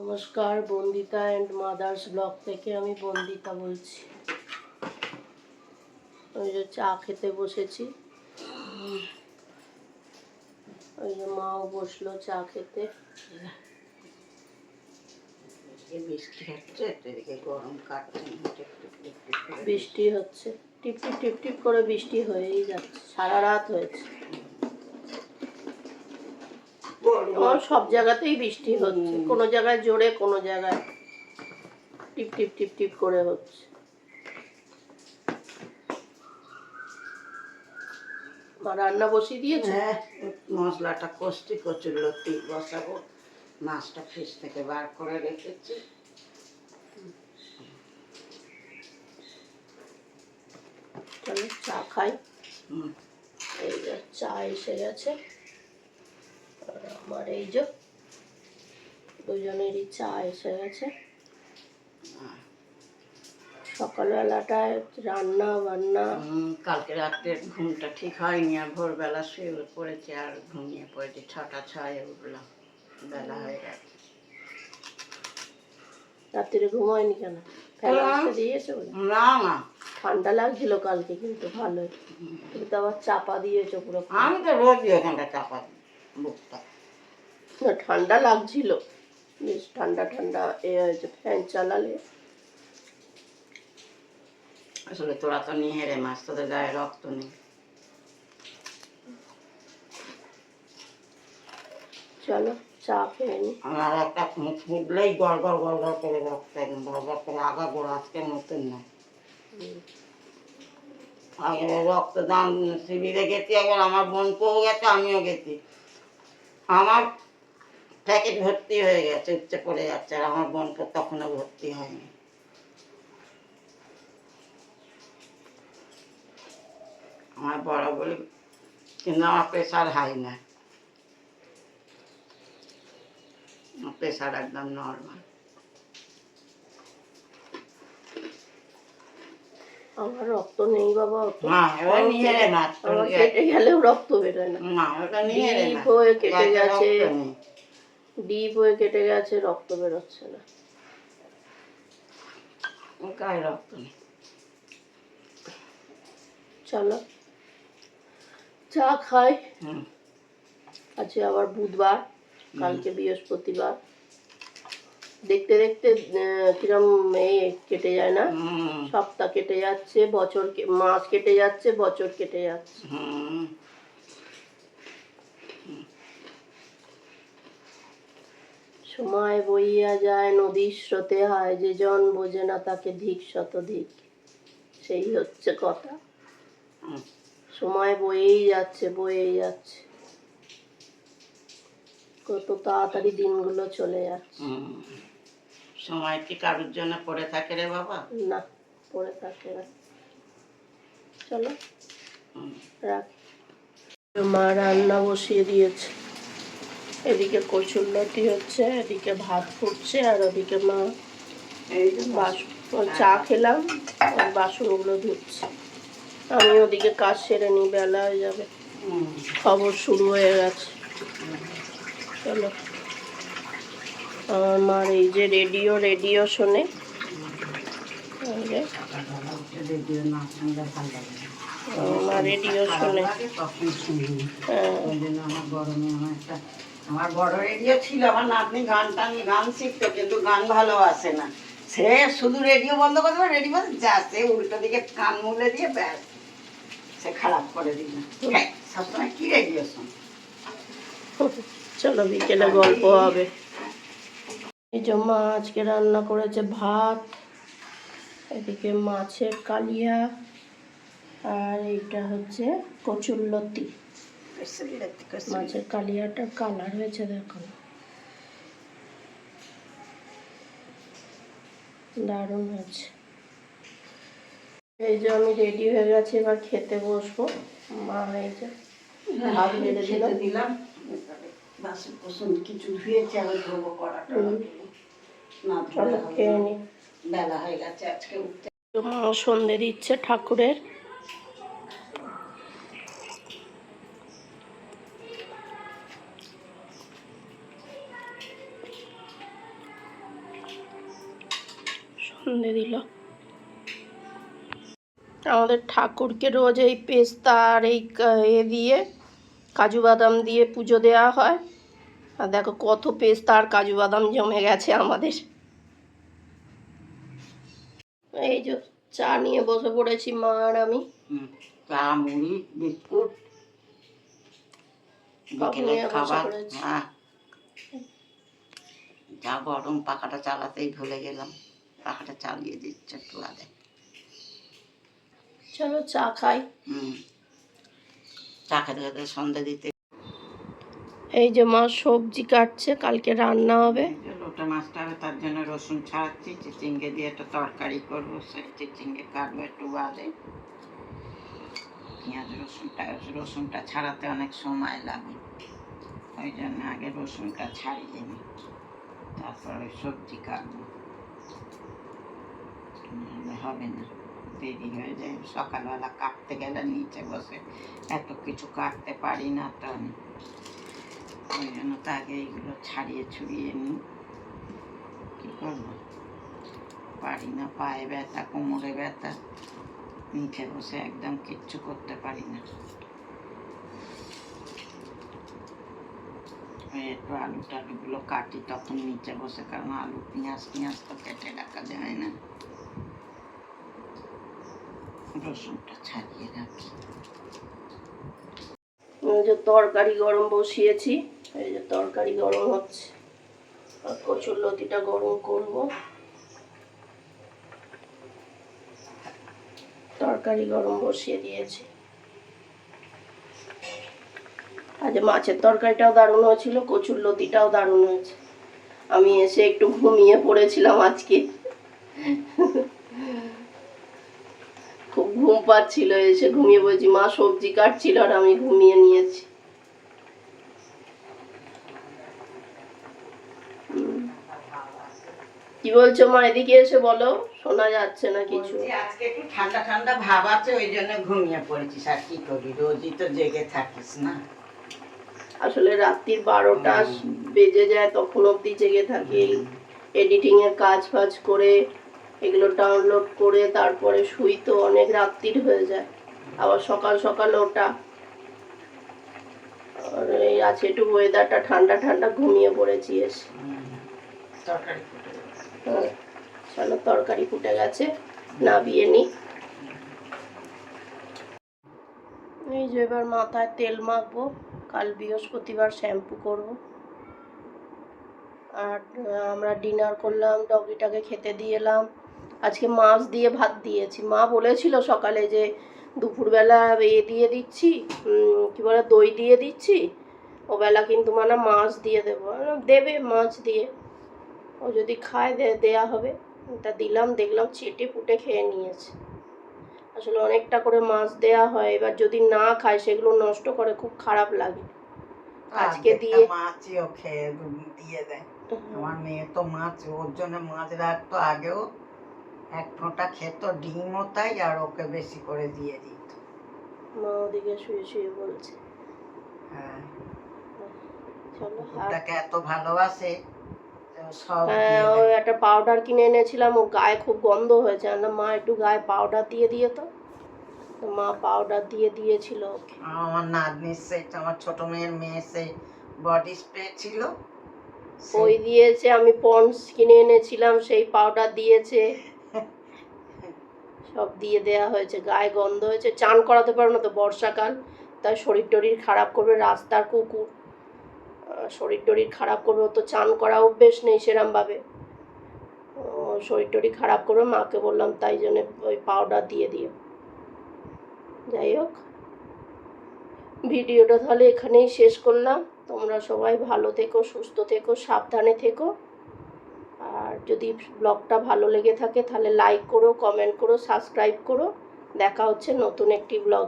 নমস্কার Bandita and mother's blog থেকে আমি বন্দিতা বলছি। ওই যে চা খেতে বসেছি। ওই যে মাও বসল চা খেতে। বৃষ্টি হচ্ছে এদিকে গরম কাটছে টিপ টিপ টিপ টিপ করে। বৃষ্টি হচ্ছে। টিপ টিপ টিপ টিপ করে বৃষ্টি হয়েই যাচ্ছে সারা রাত হয়েছে। সব জায়গাতেই বৃষ্টি হচ্ছে। কোনো জায়গায় জোরে কোনো জায়গায় টিপ টিপ টিপ টিপ করে হচ্ছে। মা রান্না বসিয়ে দিয়েছে? হ্যাঁ মশলাটা কষছি কচুর লতি বসাবো। মাছটা ফ্রিজ থেকে বার করে রেখেছি। চলো চা খাই। এই চা এসে গেছে। আমার এই যে দুজনেরই চা এসে গেছে। সকালবেলাটায় রান্না বান্না। কালকে রাত্রে ঘুমটা ঠিক হয়নি আর ভোরবেলা শুয়ে পড়েছি আর ঘুমিয়ে পড়েছি ছটা ছয়ে উঠলাম বেলা হয়ে গেছে। রাত্রিরে ঘুমায়নি কেন? না। না ঠান্ডা লাগছিল কালকে কিন্তু ভালোই। তুমি তো আবার চাপা দিয়েছ পুরো। আমি তো রোজই ওখানটা চাপা বুকটা। না, ঠান্ডা লাগছিল। বেশ ঠান্ডা ঠান্ডা এ হয়েছে ফ্যান চালালে। আসলে তোরা তো নিহেরে মাছ তোদের গায়ে রক্ত নেই। চলো চা খেয়ে নি। আমার একটা মুখ ফুটলেই গড় গড় গড় গড় করে রক্ত একদম গড় গড় করে আগা গোড়া আজকের মতন না। আগে রক্তদান শিবিরে গেছি একবার আমার বোনকেও গেছে আমিও গেছি। আমার প্যাকেট ভর্তি হয়ে গেছে উচ্চে পড়ে যাচ্ছে আর আমার বোনকে তখনও ভর্তি হয়নি। আমার বড় বলি কিন্তু আমার প্রেশার হাই না। প্রেশার একদম নর্মাল। আমার রক্ত নেই বাবা না এবার নিয়ে রে আমার কেটে গেলেও রক্ত বেরোয় না। না ওটা নিয়ে রে হয়ে কেটে গেছে। ডিপ হয়ে কেটে গেছে রক্ত বেরোচ্ছে না। গায়ে রক্ত? নেই চলো। চা খাই। আছে আবার বুধবার কালকে বৃহস্পতিবার। দেখতে দেখতে কিরম এ কেটে যায় না? সপ্তাহ কেটে যাচ্ছে বছর মাস কেটে যাচ্ছে বছর কেটে যাচ্ছে। সময় বইয়া যায় নদীর স্রোতে হয় যে জন বোঝে না তাকে ধিক শত ধিক সেই হচ্ছে কথা। সময় বয়েই যাচ্ছে বয়েই যাচ্ছে। কত তাড়াতাড়ি দিনগুলো চলে যাচ্ছে। সময় কি কারোর জন্য পড়ে থাকে রে বাবা? না পড়ে থাকে না। চলো। রাখি। মা রান্না বসিয়ে দিয়েছে। এদিকে কচুর লতি হচ্ছে এদিকে ভাত ফুটছে আর ওদিকে মা বাসন চা খেলাম আর বাসনগুলো ধুচ্ছে। আমি ওদিকে কাজ সেরে নিই বেলা হয়ে যাবে। খবর শুরু হয়ে গেছে। চলো। আমার মার এই যে রেডিও রেডিও শোনে। আমার রেডিও শোনে। হ্যাঁ। জন্য আমার বড় রেডিও ছিল আমার নাতনি গান টান গান শিখতো কিন্তু গান ভালোবাসে না। সে শুধু রেডিও বন্ধ করে দেবে রেডিও বন্ধ যা সে উল্টো দিকে কান মুলে দিয়ে ব্যাস সে খারাপ করে দিল। হ্যাঁ, সবসময় কি রেডিও শোন। চলো বিকেলে গল্প হবে। এই যে মা আজকে রান্না করেছে ভাত এদিকে মাছের কালিয়া আর এটা হচ্ছে কচুরলতি মাছের কালিয়াটা কালার হয়েছে দেখো দারুণ হয়েছে। এই যে আমি রেডি হয়ে গেছি এবার খেতে বসবো। মা এই যে ভাত বেড়ে দিল। দিলাম। বাসন কোসন কিছু ধুয়েছে আবার ধোবো হুম। না। বেলা হয়ে গেছে আজকে উঠতে সন্ধে দিচ্ছে ঠাকুরের। সন্ধে দিল। আমাদের ঠাকুরকে রোজ এই পেস্তা আর এই এ দিয়ে কাজু বাদাম দিয়ে পুজো দেওয়া হয়। আর দেখো কত পেস্তা আর কাজু বাদাম জমে গেছে আমাদের। এই যে চা নিয়ে বসে পড়েছি মা আর আমি। চা মুড়ি বিস্কুট খাবার। হ্যাঁ যা গরম পাখাটা চালাতেই ভুলে গেলাম। পাখাটা চালিয়ে দিচ্ছে একটু আগে। চলো চা খাই। হুম। চা খেতে খেতে সন্ধে দিতে। এই যে মা সবজি কাটছে কালকে রান্না হবে। লোটা মাছটা হবে তার জন্য রসুন ছাড়াচ্ছি চিচিঙ্গে দিয়ে একটা তরকারি করব সেই চিচিঙ্গে কাটবো একটু বাদে। পেঁয়াজ রসুনটা রসুনটা ছাড়াতে অনেক সময় লাগে। ওই জন্য আগে রসুনটা ছাড়িয়ে নিই তারপরে সবজি কাটবো। হবে না দেরি হয়ে যায় সকালবেলা কাটতে গেলে নিচে বসে এত কিছু কাটতে পারি না তো আমি ওই জন্য তো আগে এইগুলো ছাড়িয়ে ছুড়িয়ে নিই কী করব পারি না পায়ে ব্যথা কোমরে ব্যথা নিচে বসে একদম কিচ্ছু করতে পারি না একটু আলু টালুগুলো কাটি, তখন নিচে বসে, কারণ আলু, পেঁয়াজ পেঁয়াজ তো কেটে রাখা যায় না। রসুনটা ছাড়িয়ে রাখি। যে তরকারি গরম বসিয়েছি, এই যে তরকারি গরম হচ্ছে। আর কচুর লতিটা গরম করব। তরকারি গরম বসিয়ে দিয়েছি। আজ মাছের তরকারিটাও দারুণ হয়েছিল, কচুর লতিটাও দারুণ হয়েছে। আমি এসে একটু ঘুমিয়ে পড়েছিলাম আজকে। ঘুম পাচ্ছিল এসে ঘুমিয়ে পড়েছি। মা সবজি কাটছিল আর আমি ঘুমিয়ে নিয়েছি। কি বলছো মা এদিকে এসে বলো শোনা যাচ্ছে না কিছু। আজকে একটু ঠান্ডা ঠান্ডা ভাব আছে ওই জন্য ঘুমিয়ে পড়েছিস। আর কি করি রোজই তো জেগে থাকিস না। আসলে রাত্রির বারোটা বেজে যায় তখন অবধি জেগে থাকি। এডিটিং এর কাজ ফাজ করে এগুলো ডাউনলোড করে তারপরে শুই তো অনেক রাত্রির হয়ে যায়। আবার সকাল সকাল ওটা। আর এই আছে একটু ওয়েদারটা ঠান্ডা ঠান্ডা ঘুমিয়ে পড়েছি এসে। হ্যাঁ, চলো তরকারি ফুটে গেছে নাবিয়ে নি। এই যে এবার মাথায় তেল মাখবো কাল বৃহস্পতিবার শ্যাম্পু করব। আর আমরা ডিনার করলাম ডগিটাকে খেতে দিয়ে এলাম। আজকে মাছ দিয়ে ভাত দিয়েছি। মা বলেছিল সকালে যে দুপুরবেলা এ দিয়ে দিচ্ছি কি বলে দই দিয়ে দিচ্ছি ওবেলা কিন্তু মানে মাছ দিয়ে দেবো। দেবে মাছ দিয়ে। ও যদি খায় দে দেয়া হবে। তা দিলাম দেখলাম চেটে পুটে খেয়ে নিয়েছে। আসলে অনেকটা করে মাছ দেয়া হয় এবার যদি না খায় সেগুলো নষ্ট করে খুব খারাপ লাগে। আজকে দিয়ে মাছও খেয়ে দিয়ে দেয়। আমার মেয়ে তো মাছ ওর জন্য মাছ রাখতো আগেও। এক ফোঁটা খেত ডিমও তাই আর ওকে বেশি করে দিয়ে দিত। মা ওদিকে শুয়ে শুয়ে বলছে। হ্যাঁ। আর এত ভালোবাসে সব হ্যাঁ ওই একটা পাউডার কিনে এনেছিলাম ও গায়ে খুব গন্ধ হয়েছে। বললাম, মা একটু গায়ে পাউডার দিয়ে দিয়ে তো। মা পাউডার দিয়ে দিয়েছিল আমার নাতনির সেই আমার ছোট মেয়ের মেয়ে সেই বডি স্প্রে ছিল। ওই দিয়েছে আমি পন্স কিনে এনেছিলাম সেই পাউডার দিয়েছে। সব দিয়ে দেয়া হয়েছে, গায়ে গন্ধ হয়েছে, চান করাতে পারো না তো বর্ষাকাল। তাই শরীর টরীর খারাপ করবে, রাস্তার কুকুর শরীর টরীর খারাপ করবে তো চান করা অভ্যেস নেই সেরমভাবে। শরীর টরীর খারাপ করবে, মাকে বললাম তাই জন্য ওই পাউডার দিয়ে দিও। যাই হোক, ভিডিওটা তাহলে এখানেই শেষ করলাম। তোমরা সবাই ভালো থেকো, সুস্থ থেকো, সাবধানে থেকো। যদি ব্লগটা ভালো লেগে থাকে তাহলে লাইক করো কমেন্ট করো সাবস্ক্রাইব করো। দেখা হচ্ছে নতুন একটি ব্লগ